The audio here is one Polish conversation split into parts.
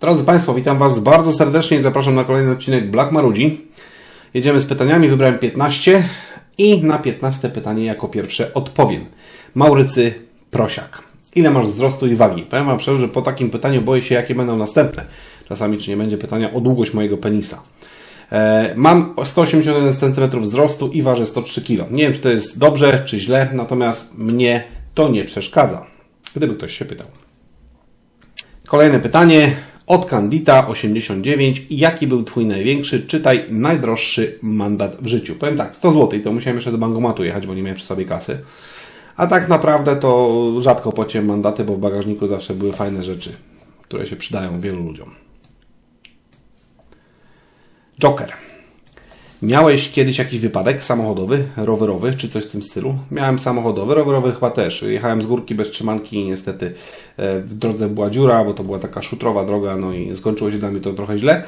Drodzy Państwo, witam Was bardzo serdecznie i zapraszam na kolejny odcinek Black Marudzi. Jedziemy z pytaniami, wybrałem 15 i na 15 pytanie jako pierwsze odpowiem. Maurycy Prosiak. Ile masz wzrostu i wagi? Powiem Wam szczerze, że po takim pytaniu boję się, jakie będą następne. Czasami, czy nie będzie pytania o długość mojego penisa. E, mam 181 cm wzrostu i ważę 103 kg. Nie wiem, czy to jest dobrze, czy źle, natomiast mnie to nie przeszkadza. Gdyby ktoś się pytał. Kolejne pytanie od Kandita 89. Jaki był Twój największy, czytaj najdroższy mandat w życiu? Powiem tak, 100 zł. To musiałem jeszcze do bankomatu jechać, bo nie miałem przy sobie kasy. A tak naprawdę to rzadko płaciłem mandaty, bo w bagażniku zawsze były fajne rzeczy, które się przydają wielu ludziom. Joker. Miałeś kiedyś jakiś wypadek samochodowy, rowerowy, czy coś w tym stylu? Miałem samochodowy, rowerowy chyba też. Jechałem z górki bez trzymanki i niestety e, w drodze była dziura, bo to była taka szutrowa droga, no i skończyło się dla mnie to trochę źle.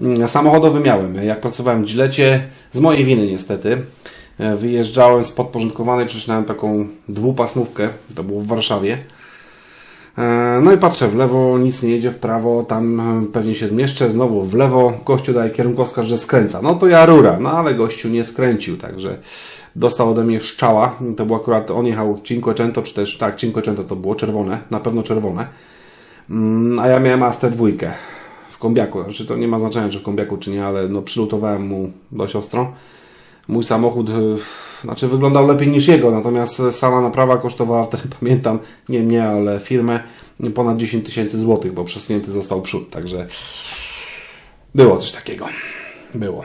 Mm, samochodowy miałem. Jak pracowałem w Gillecie, z mojej winy niestety, e, wyjeżdżałem z podporządkowanej, przeczytałem taką dwupasmówkę, to było w Warszawie. E, no i patrzę w lewo, nic nie jedzie w prawo, tam e, pewnie się zmieszczę, znowu w lewo, gościu daje kierunkowskaz, że skręca. No to ja rura, no ale gościu nie skręcił, także dostał ode mnie szczała. To był akurat, on jechał Cinquecento, czy też, tak, Cinquecento to było czerwone, na pewno czerwone. Mm, a ja miałem Astę dwójkę w kombiaku. Znaczy to nie ma znaczenia, czy w kombiaku, czy nie, ale no przylutowałem mu dość ostro. Mój samochód e, znaczy wyglądał lepiej niż jego, natomiast sama naprawa kosztowała wtedy, pamiętam, nie mnie, ale firmę ponad 10 tysięcy złotych, bo przesunięty został przód, także było coś takiego. Było.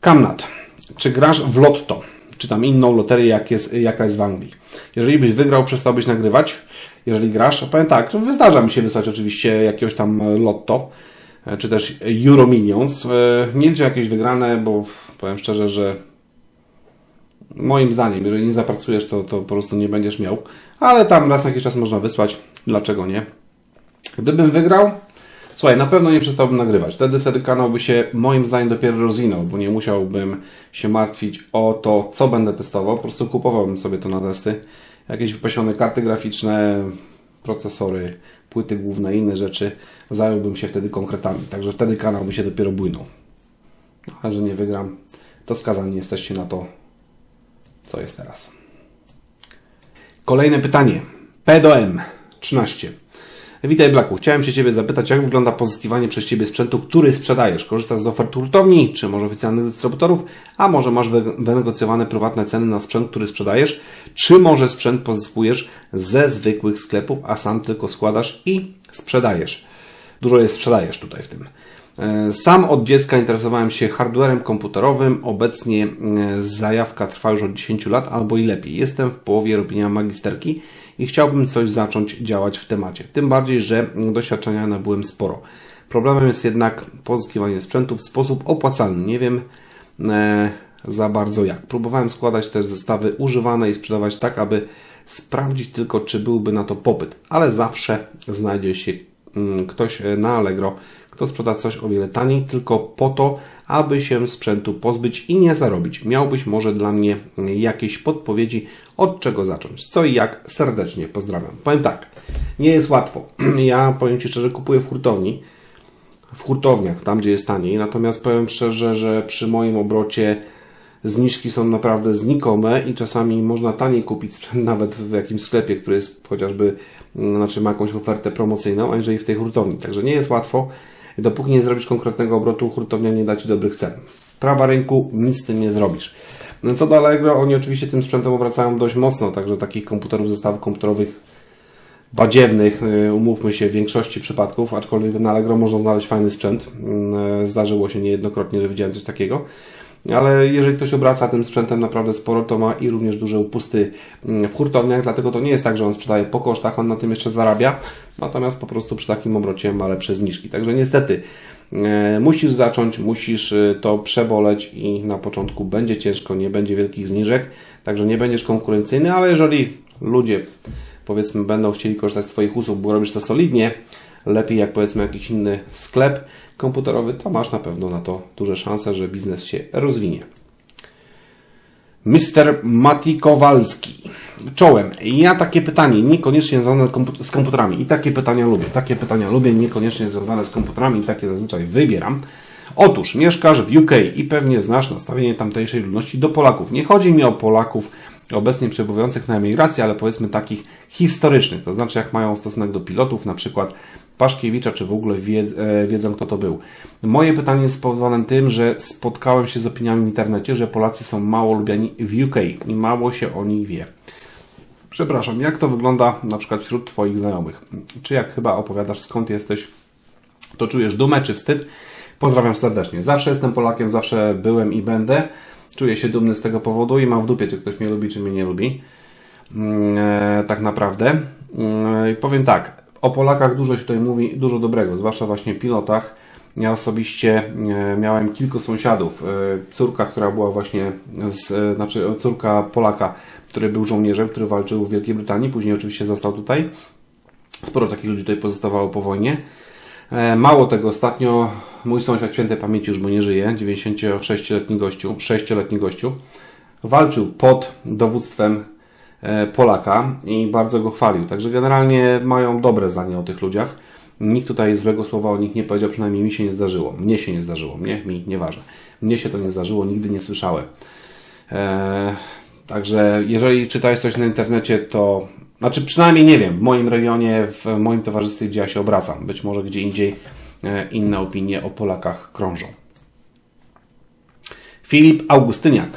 Kamnat. Czy grasz w lotto? Czy tam inną loterię, jak jest, jaka jest w Anglii? Jeżeli byś wygrał, przestałbyś nagrywać? Jeżeli grasz, powiem tak, zdarza mi się wysłać oczywiście jakiegoś tam lotto, czy też Euro Millions. Nie liczę jakieś wygrane, bo Powiem szczerze, że moim zdaniem, jeżeli nie zapracujesz, to, to po prostu nie będziesz miał. Ale tam raz jakiś czas można wysłać. Dlaczego nie? Gdybym wygrał, słuchaj, na pewno nie przestałbym nagrywać. Wtedy, wtedy kanał by się moim zdaniem dopiero rozwinął, bo nie musiałbym się martwić o to, co będę testował. Po prostu kupowałbym sobie to na testy. Jakieś wypasione karty graficzne, procesory, płyty główne inne rzeczy. Zająłbym się wtedy konkretami. Także wtedy kanał by się dopiero bujnął. A że nie wygram, to skazani jesteście na to, co jest teraz. Kolejne pytanie. P do M 13. Witaj Blaku, chciałem się Ciebie zapytać, jak wygląda pozyskiwanie przez Ciebie sprzętu, który sprzedajesz? Korzystasz z ofert hurtowni, czy może oficjalnych dystrybutorów, a może masz wynegocjowane prywatne ceny na sprzęt, który sprzedajesz, czy może sprzęt pozyskujesz ze zwykłych sklepów, a sam tylko składasz i sprzedajesz? Dużo jest sprzedajesz tutaj w tym. E, sam od dziecka interesowałem się hardwarem komputerowym. Obecnie e, zajawka trwa już od 10 lat albo i lepiej. Jestem w połowie robienia magisterki i chciałbym coś zacząć działać w temacie. Tym bardziej, że doświadczenia nabyłem sporo. Problemem jest jednak pozyskiwanie sprzętu w sposób opłacalny. Nie wiem e, za bardzo jak. Próbowałem składać też zestawy używane i sprzedawać tak, aby sprawdzić tylko, czy byłby na to popyt, ale zawsze znajdzie się ktoś na Allegro, kto sprzeda coś o wiele taniej, tylko po to, aby się sprzętu pozbyć i nie zarobić. Miałbyś może dla mnie jakieś podpowiedzi, od czego zacząć. Co i jak serdecznie pozdrawiam. Powiem tak, nie jest łatwo. Ja powiem Ci szczerze, kupuję w hurtowni, w hurtowniach, tam gdzie jest taniej, natomiast powiem szczerze, że przy moim obrocie zniżki są naprawdę znikome i czasami można taniej kupić sprzęt nawet w jakimś sklepie, który jest chociażby, znaczy ma jakąś ofertę promocyjną, aniżeli w tej hurtowni. Także nie jest łatwo. Dopóki nie zrobisz konkretnego obrotu, hurtownia nie da Ci dobrych cen. Prawa rynku, nic z tym nie zrobisz. No co do Allegro, oni oczywiście tym sprzętem obracają dość mocno, także takich komputerów, zestawów komputerowych badziewnych, y, umówmy się, w większości przypadków, aczkolwiek na Allegro można znaleźć fajny sprzęt. Y, zdarzyło się niejednokrotnie, że widziałem coś takiego. Ale jeżeli ktoś obraca tym sprzętem naprawdę sporo, to ma i również duże upusty mm, w hurtowniach, dlatego to nie jest tak, że on sprzedaje po kosztach, on na tym jeszcze zarabia, natomiast po prostu przy takim obrocie ma lepsze zniżki. Także niestety e, musisz zacząć, musisz e, to przeboleć i na początku będzie ciężko, nie będzie wielkich zniżek, także nie będziesz konkurencyjny, ale jeżeli ludzie powiedzmy będą chcieli korzystać z Twoich usług, bo robisz to solidnie, lepiej jak powiedzmy jakiś inny sklep komputerowy, to masz na pewno na to duże szanse, że biznes się rozwinie. Mr. Mati Kowalski. Czołem. Ja takie pytanie, niekoniecznie związane z komputerami. I takie pytania lubię. Takie pytania lubię, niekoniecznie związane z komputerami. I takie zazwyczaj wybieram. Otóż mieszkasz w UK i pewnie znasz nastawienie tamtejszej ludności do Polaków. Nie chodzi mi o Polaków obecnie przebywających na emigracji, ale powiedzmy takich historycznych. To znaczy, jak mają stosunek do pilotów, na przykład Paszkiewicza, czy w ogóle e, wiedzą, kto to był. Moje pytanie jest spowodowane tym, że spotkałem się z opiniami w internecie, że Polacy są mało lubiani w UK i mało się o nich wie. Przepraszam, jak to wygląda na przykład wśród Twoich znajomych? Czy jak chyba opowiadasz, skąd jesteś, to czujesz dumę czy wstyd? Pozdrawiam serdecznie. Zawsze jestem Polakiem, zawsze byłem i będę. Czuję się dumny z tego powodu i mam w dupie, czy ktoś mnie lubi, czy mnie nie lubi. Mm, e, tak naprawdę. Mm, powiem tak, o Polakach dużo się tutaj mówi, dużo dobrego, zwłaszcza właśnie pilotach. Ja osobiście e, miałem kilku sąsiadów. E, córka, która była właśnie, z, znaczy córka Polaka, który był żołnierzem, który walczył w Wielkiej Brytanii, później oczywiście został tutaj. Sporo takich ludzi tutaj pozostawało po wojnie. E, mało tego, ostatnio mój sąsiad świętej pamięci już bo nie żyje, 96-letni gościu, 6-letni gościu, walczył pod dowództwem e, Polaka i bardzo go chwalił. Także generalnie mają dobre zdanie o tych ludziach. Nikt tutaj złego słowa o nich nie powiedział, przynajmniej mi się nie zdarzyło. Mnie się nie zdarzyło, mnie, mi, nieważne. Mnie się to nie zdarzyło, nigdy nie słyszałem. Eee, także jeżeli czytałeś coś na internecie, to znaczy przynajmniej nie wiem, w moim regionie, w moim towarzystwie, gdzie ja się obracam. Być może gdzie indziej inne opinie o Polakach krążą. Filip Augustyniak.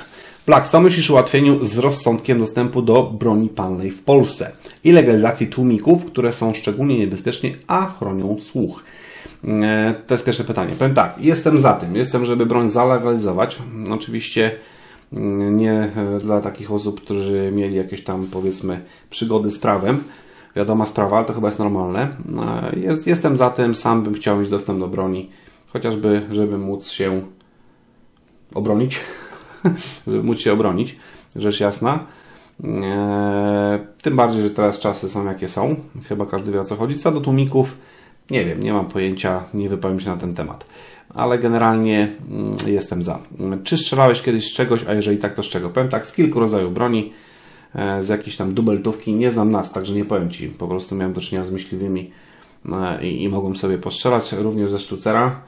Plak, co myślisz o ułatwieniu z rozsądkiem dostępu do broni palnej w Polsce i legalizacji tłumików, które są szczególnie niebezpieczne, a chronią słuch? E, to jest pierwsze pytanie. Powiem tak, jestem za tym. Jestem, żeby broń zalegalizować. Oczywiście nie dla takich osób, którzy mieli jakieś tam powiedzmy przygody z prawem. Wiadoma sprawa, ale to chyba jest normalne. Jest, jestem za tym, sam bym chciał mieć dostęp do broni, chociażby, żeby móc się obronić, żeby móc się obronić, rzecz jasna. Eee, tym bardziej, że teraz czasy są jakie są. Chyba każdy wie o co chodzi. Co do tłumików, nie wiem, nie mam pojęcia, nie wypowiem się na ten temat ale generalnie mm, jestem za. Czy strzelałeś kiedyś z czegoś, a jeżeli tak, to z czego? Powiem tak, z kilku rodzajów broni, z jakiejś tam dubeltówki, nie znam nas, także nie powiem Ci, po prostu miałem do czynienia z myśliwymi e, i, i mogłem sobie postrzelać, również ze sztucera.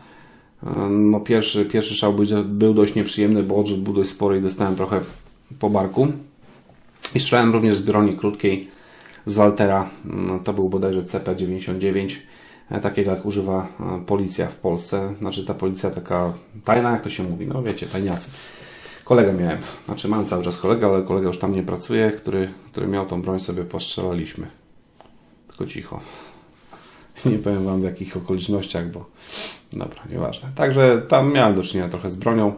E, no pierwszy, pierwszy szał był, dość nieprzyjemny, bo odrzut był dość spory i dostałem trochę po barku. I strzelałem również z broni krótkiej z Waltera, no, to był bodajże CP99 E, takiego jak używa e, policja w Polsce. Znaczy ta policja taka tajna, jak to się mówi, no wiecie, tajniacy. Kolegę miałem, znaczy mam cały czas kolegę, ale kolega już tam nie pracuje, który, który miał tą broń, sobie postrzelaliśmy. Tylko cicho. Nie powiem Wam w jakich okolicznościach, bo dobra, nieważne. Także tam miałem do czynienia trochę z bronią.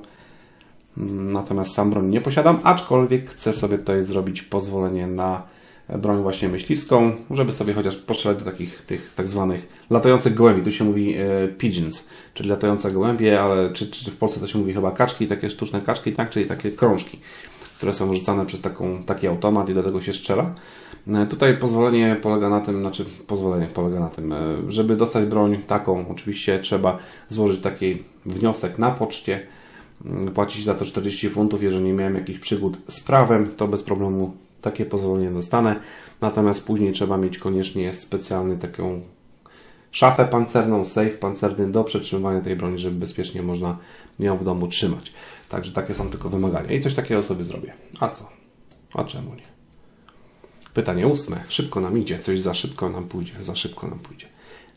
Natomiast sam broń nie posiadam, aczkolwiek chcę sobie tutaj zrobić pozwolenie na broń właśnie myśliwską, żeby sobie chociaż postrzelać do takich tych tak zwanych latających gołębi. Tu się mówi e, pigeons, czyli latające gołębie, ale czy, czy w Polsce to się mówi chyba kaczki, takie sztuczne kaczki, tak, czyli takie krążki, które są rzucane przez taką, taki automat i do tego się strzela. E, tutaj pozwolenie polega na tym, znaczy pozwolenie polega na tym, e, żeby dostać broń taką, oczywiście trzeba złożyć taki wniosek na poczcie, płacić za to 40 funtów, jeżeli nie miałem jakichś przygód z prawem, to bez problemu takie pozwolenie dostanę. Natomiast później trzeba mieć koniecznie specjalny taką szafę pancerną, safe pancerny do przetrzymywania tej broni, żeby bezpiecznie można ją w domu trzymać. Także takie są tylko wymagania. I coś takiego sobie zrobię. A co? A czemu nie? Pytanie ósme. Szybko nam idzie. Coś za szybko nam pójdzie. Za szybko nam pójdzie.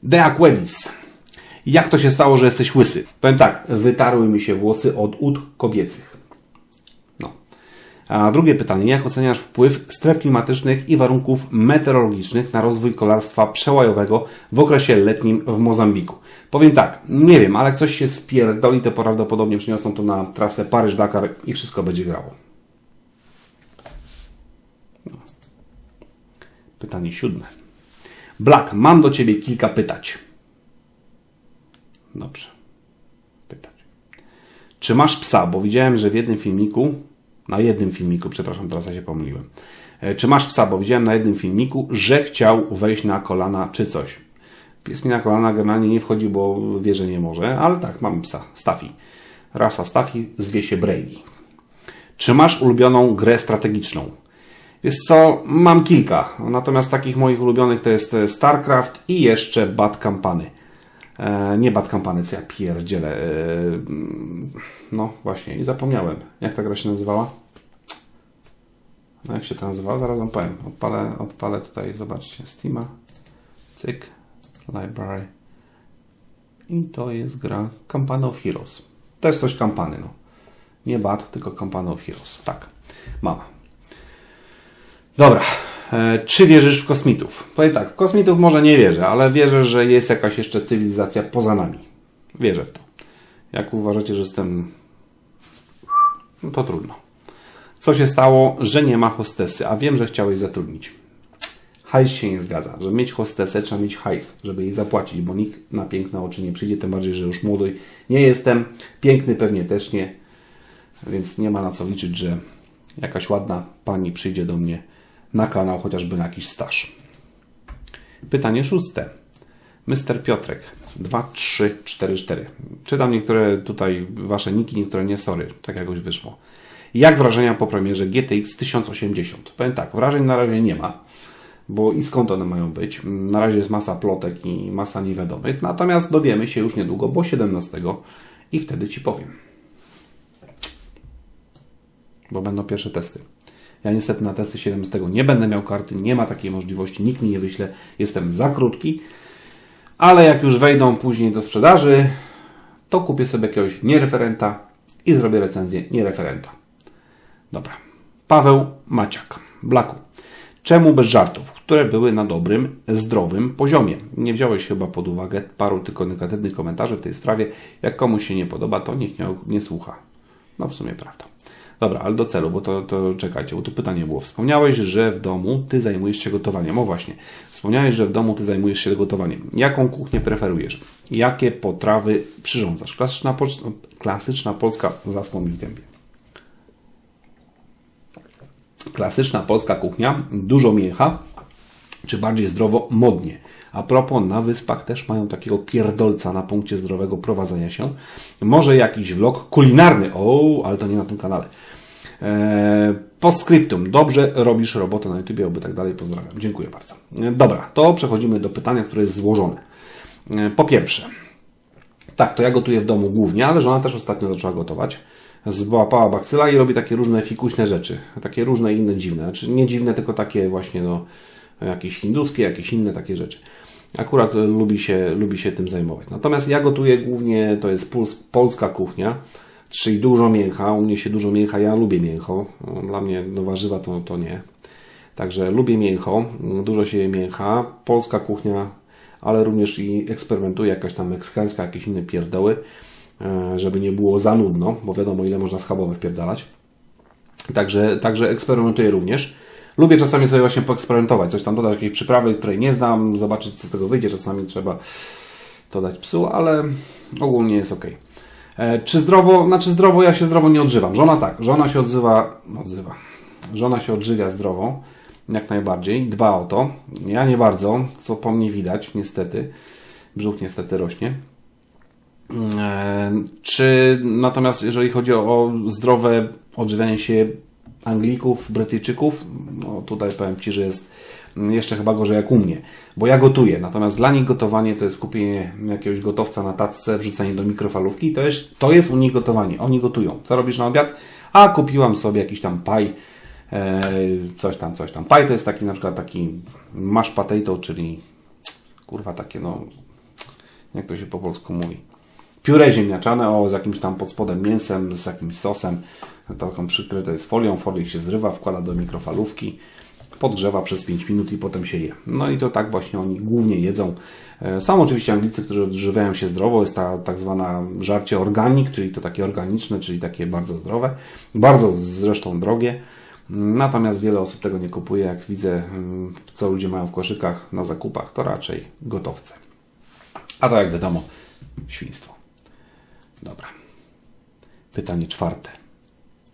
Deaquelis. Jak to się stało, że jesteś łysy? Powiem tak. Wytarły mi się włosy od ud kobiecych. A drugie pytanie, jak oceniasz wpływ stref klimatycznych i warunków meteorologicznych na rozwój kolarstwa przełajowego w okresie letnim w Mozambiku? Powiem tak, nie wiem, ale jak coś się spierdoli, to prawdopodobnie przyniosą to na trasę Paryż-Dakar i wszystko będzie grało. No. Pytanie siódme. Black, mam do Ciebie kilka pytać. Dobrze. Pytać. Czy masz psa? Bo widziałem, że w jednym filmiku na jednym filmiku, przepraszam, teraz ja się pomyliłem. E, czy masz psa? Bo widziałem na jednym filmiku, że chciał wejść na kolana czy coś. Pies mi na kolana generalnie nie wchodzi, bo wie, że nie może, ale tak, mam psa, Staffy. Rasa Staffy zwie się Brady. Czy masz ulubioną grę strategiczną? Wiesz co, mam kilka, natomiast takich moich ulubionych to jest e, StarCraft i jeszcze Bad Campany. E, nie Bad Campany, co ja pierdzielę. E, no właśnie, i zapomniałem. Jak ta gra się nazywała? No jak się to nazywała? Zaraz wam powiem. Odpalę, odpalę tutaj, zobaczcie, Steama. Cyk, library. I to jest gra Campana of Heroes. To jest coś kampany, no. Nie Bad, tylko Campana of Heroes. Tak, mama. Dobra. E, czy wierzysz w kosmitów? Powiem tak, w kosmitów może nie wierzę, ale wierzę, że jest jakaś jeszcze cywilizacja poza nami. Wierzę w to. Jak uważacie, że jestem... No to trudno. Co się stało, że nie ma hostesy, a wiem, że chciałeś zatrudnić. Hajs się nie zgadza. Żeby mieć hostesę, trzeba mieć hajs, żeby jej zapłacić, bo nikt na piękne oczy nie przyjdzie, tym bardziej, że już młody nie jestem. Piękny pewnie też nie, więc nie ma na co liczyć, że jakaś ładna pani przyjdzie do mnie na kanał, chociażby na jakiś staż. Pytanie szóste. Mr. Piotrek 2344. Czytam niektóre tutaj wasze niki, niektóre nie, sorry, tak jakoś wyszło. Jak wrażenia po premierze GTX 1080? Powiem tak, wrażeń na razie nie ma, bo i skąd one mają być? Na razie jest masa plotek i masa niewiadomych, natomiast dowiemy się już niedługo, bo 17 i wtedy Ci powiem. Bo będą pierwsze testy. Ja niestety na testy 17 nie będę miał karty, nie ma takiej możliwości, nikt mi nie wyśle, jestem za krótki, ale jak już wejdą później do sprzedaży, to kupię sobie jakiegoś niereferenta i zrobię recenzję niereferenta. Dobra. Paweł Maciak, Blaku. Czemu bez żartów, które były na dobrym, zdrowym poziomie? Nie wziąłeś chyba pod uwagę paru tylko negatywnych komentarzy w tej sprawie. Jak komuś się nie podoba, to niech nie, nie słucha. No w sumie prawda. Dobra, ale do celu, bo to, to czekajcie, bo tu pytanie było. Wspomniałeś, że w domu ty zajmujesz się gotowaniem. O właśnie, wspomniałeś, że w domu ty zajmujesz się gotowaniem. Jaką kuchnię preferujesz? Jakie potrawy przyrządzasz? Klasyczna, pol klasyczna polska mi w gębie. Klasyczna polska kuchnia, dużo mięcha, czy bardziej zdrowo, modnie. A propos, na wyspach też mają takiego pierdolca na punkcie zdrowego prowadzenia się. Może jakiś vlog kulinarny, o, ale to nie na tym kanale. Eee, postscriptum. Dobrze robisz robotę na YouTube, oby tak dalej. Pozdrawiam. Dziękuję bardzo. Eee, dobra, to przechodzimy do pytania, które jest złożone. Eee, po pierwsze, tak, to ja gotuję w domu głównie, ale żona też ostatnio zaczęła gotować. Złapała bakcyla i robi takie różne fikuśne rzeczy. Takie różne inne dziwne. Znaczy nie dziwne, tylko takie właśnie no, jakieś hinduskie, jakieś inne takie rzeczy. Akurat lubi się, lubi się tym zajmować. Natomiast ja gotuję głównie, to jest polska kuchnia, czyli dużo mięcha. U mnie się dużo mięcha, ja lubię mięcho. Dla mnie no, warzywa to, to nie. Także lubię mięcho, dużo się je mięcha. Polska kuchnia, ale również i eksperymentuję, jakaś tam meksykańska, jakieś inne pierdoły, e, żeby nie było za nudno, bo wiadomo ile można schabowe wpierdalać. Także, także eksperymentuję również. Lubię czasami sobie właśnie poeksperymentować, coś tam dodać, jakiejś przyprawy, której nie znam, zobaczyć co z tego wyjdzie. Czasami trzeba to dać psu, ale ogólnie jest ok. E, czy zdrowo, znaczy zdrowo, ja się zdrowo nie odżywam. Żona tak, żona się odzywa, odzywa. Żona się odżywia zdrowo, jak najbardziej, dba o to. Ja nie bardzo, co po mnie widać, niestety. Brzuch niestety rośnie. E, czy natomiast jeżeli chodzi o zdrowe odżywianie się Anglików, Brytyjczyków, no tutaj powiem Ci, że jest jeszcze chyba gorzej jak u mnie, bo ja gotuję, natomiast dla nich gotowanie to jest kupienie jakiegoś gotowca na tacce, wrzucenie do mikrofalówki, to jest, to jest u nich gotowanie, oni gotują. Co robisz na obiad? A kupiłam sobie jakiś tam paj, e, coś tam, coś tam. Paj to jest taki na przykład taki mash potato, czyli kurwa takie no, jak to się po polsku mówi, pióre ziemniaczane, o, z jakimś tam pod spodem mięsem, z jakimś sosem, taką przykryte jest folią, folię się zrywa, wkłada do mikrofalówki, podgrzewa przez 5 minut i potem się je. No i to tak właśnie oni głównie jedzą. E, są oczywiście Anglicy, którzy odżywiają się zdrowo, jest ta tak zwana żarcie organik, czyli to takie organiczne, czyli takie bardzo zdrowe, bardzo zresztą drogie. Natomiast wiele osób tego nie kupuje. Jak widzę, mm, co ludzie mają w koszykach na zakupach, to raczej gotowce. A to jak wiadomo, świństwo. Dobra. Pytanie czwarte.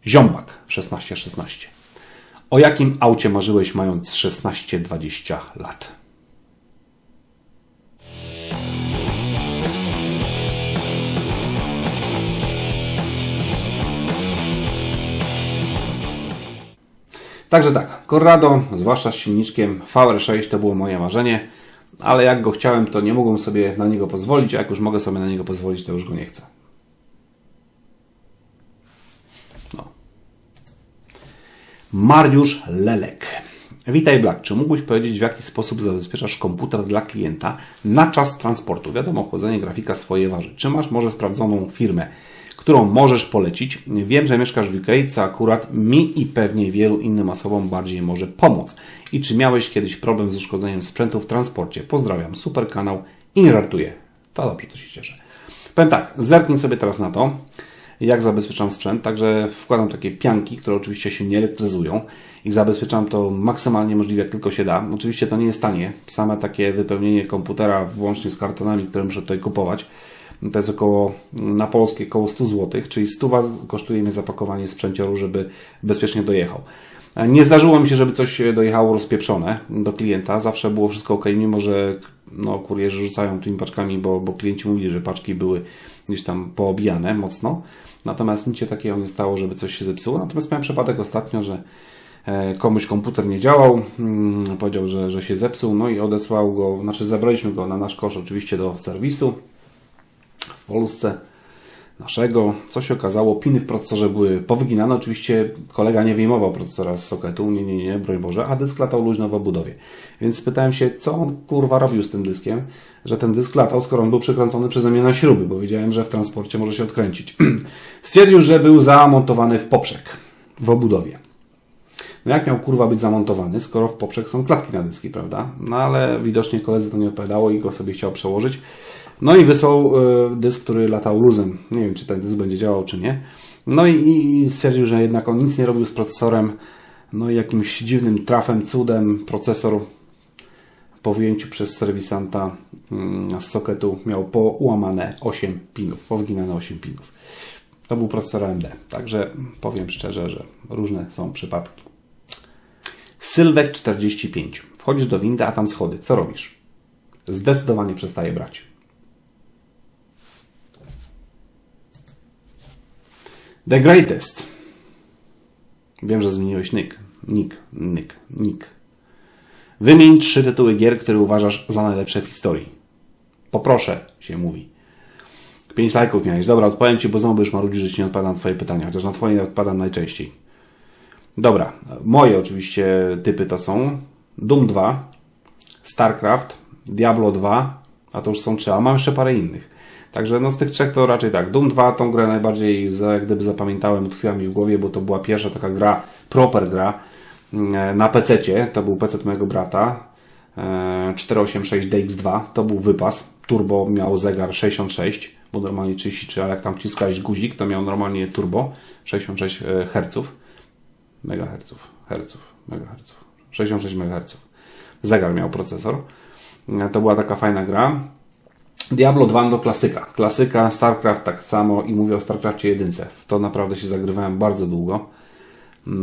Ziombak 16-16. O jakim aucie marzyłeś mając 16-20 lat? Także tak, Corrado, zwłaszcza z silniczkiem VR6 to było moje marzenie, ale jak go chciałem, to nie mogłem sobie na niego pozwolić, a jak już mogę sobie na niego pozwolić, to już go nie chcę. Mariusz Lelek. Witaj Black, czy mógłbyś powiedzieć w jaki sposób zabezpieczasz komputer dla klienta na czas transportu? Wiadomo, chłodzenie grafika swoje waży. Czy masz może sprawdzoną firmę, którą możesz polecić? Wiem, że mieszkasz w UK, co akurat mi i pewnie wielu innym osobom bardziej może pomóc. I czy miałeś kiedyś problem z uszkodzeniem sprzętu w transporcie? Pozdrawiam, super kanał i nie żartuję. To dobrze, to się cieszę. Powiem tak, zerknij sobie teraz na to jak zabezpieczam sprzęt. Także wkładam takie pianki, które oczywiście się nie elektryzują i zabezpieczam to maksymalnie możliwie jak tylko się da. Oczywiście to nie jest tanie. Same takie wypełnienie komputera włącznie z kartonami, które muszę tutaj kupować, to jest około na polskie około 100 zł, czyli 100 kosztuje mnie zapakowanie sprzęcioru, żeby bezpiecznie dojechał. Nie zdarzyło mi się, żeby coś dojechało rozpieprzone do klienta. Zawsze było wszystko ok, mimo że no, kurierzy rzucają tymi paczkami, bo, bo klienci mówili, że paczki były gdzieś tam poobijane mocno. Natomiast nic się takiego nie stało, żeby coś się zepsuło. Natomiast miałem przypadek ostatnio, że e, komuś komputer nie działał, mm, powiedział, że, że się zepsuł, no i odesłał go, znaczy zabraliśmy go na nasz kosz oczywiście do serwisu w Polsce naszego. Co się okazało, piny w procesorze były powyginane. Oczywiście kolega nie wyjmował procesora z sokietu, nie, nie, nie, broń Boże, a dysk latał luźno w obudowie. Więc spytałem się, co on kurwa robił z tym dyskiem, że ten dysk latał, skoro on był przykręcony przeze mnie na śruby, bo wiedziałem, że w transporcie może się odkręcić. Stwierdził, że był zamontowany w poprzek, w obudowie. No jak miał kurwa być zamontowany, skoro w poprzek są klatki na dyski, prawda? No ale widocznie koledze to nie odpowiadało i go sobie chciał przełożyć. No i wysłał e, dysk, który latał luzem. Nie wiem, czy ten dysk będzie działał, czy nie. No i, i stwierdził, że jednak on nic nie robił z procesorem. No i jakimś dziwnym trafem, cudem procesor po wyjęciu przez serwisanta mm, z sokietu miał połamane 8 pinów, powginane 8 pinów. To był procesor AMD. Także powiem szczerze, że różne są przypadki. Sylwek 45. Wchodzisz do windy, a tam schody. Co robisz? Zdecydowanie przestaje brać. The Greatest. Wiem, że zmieniłeś nick. Nick, nick, nick. Wymień trzy tytuły gier, które uważasz za najlepsze w historii. Poproszę, się mówi. Pięć lajków miałeś. Dobra, odpowiem Ci, bo znowu będziesz marudzić, że Ci nie odpowiadam na Twoje pytania, chociaż na Twoje odpowiadam najczęściej. Dobra, moje oczywiście typy to są Doom 2, StarCraft, Diablo 2, a to już są trzy, a mam jeszcze parę innych. Także no z tych trzech to raczej tak. Doom 2 tą grę najbardziej jak gdyby zapamiętałem, utkwiła mi w głowie, bo to była pierwsza taka gra, proper gra mm, na PC-cie. To był PC mojego brata. 486 e, DX2 to był wypas. Turbo miał zegar 66, bo normalnie 33, ale jak tam wciskałeś guzik, to miał normalnie turbo 66 e, Hz. Megaherców, herców, megaherców. 66 MHz. Zegar miał procesor. E, to była taka fajna gra. Diablo 2 do klasyka. Klasyka, StarCraft tak samo i mówię o StarCraftie jedynce. W to naprawdę się zagrywałem bardzo długo,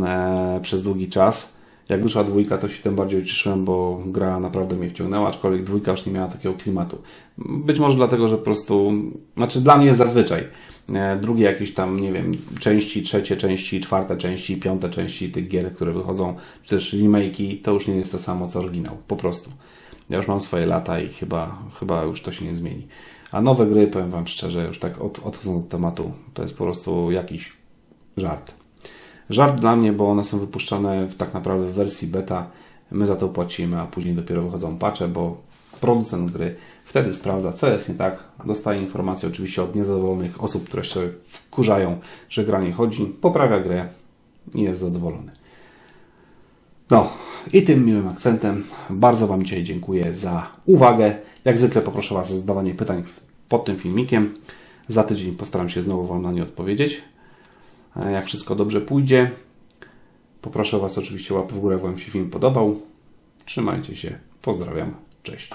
e, przez długi czas. Jak wyszła dwójka, to się tym bardziej ucieszyłem, bo gra naprawdę mnie wciągnęła, aczkolwiek dwójka już nie miała takiego klimatu. Być może dlatego, że po prostu, znaczy dla mnie zazwyczaj, e, drugie jakieś tam, nie wiem, części, trzecie części, czwarte części, piąte części tych gier, które wychodzą, czy też remake'i, to już nie jest to samo co oryginał, po prostu. Ja już mam swoje lata i chyba, chyba już to się nie zmieni. A nowe gry, powiem Wam szczerze, już tak od, odchodząc od tematu, to jest po prostu jakiś żart. Żart dla mnie, bo one są wypuszczane w, tak naprawdę w wersji beta. My za to płacimy, a później dopiero wychodzą patche, bo producent gry wtedy sprawdza, co jest nie tak. Dostaje informacje oczywiście od niezadowolonych osób, które się wkurzają, że gra nie chodzi, poprawia grę i jest zadowolony. No, i tym miłym akcentem bardzo Wam dzisiaj dziękuję za uwagę. Jak zwykle poproszę Was o zadawanie pytań pod tym filmikiem. Za tydzień postaram się znowu Wam na nie odpowiedzieć. Jak wszystko dobrze pójdzie, poproszę Was oczywiście łapę w górę, jak Wam się film podobał. Trzymajcie się. Pozdrawiam. Cześć.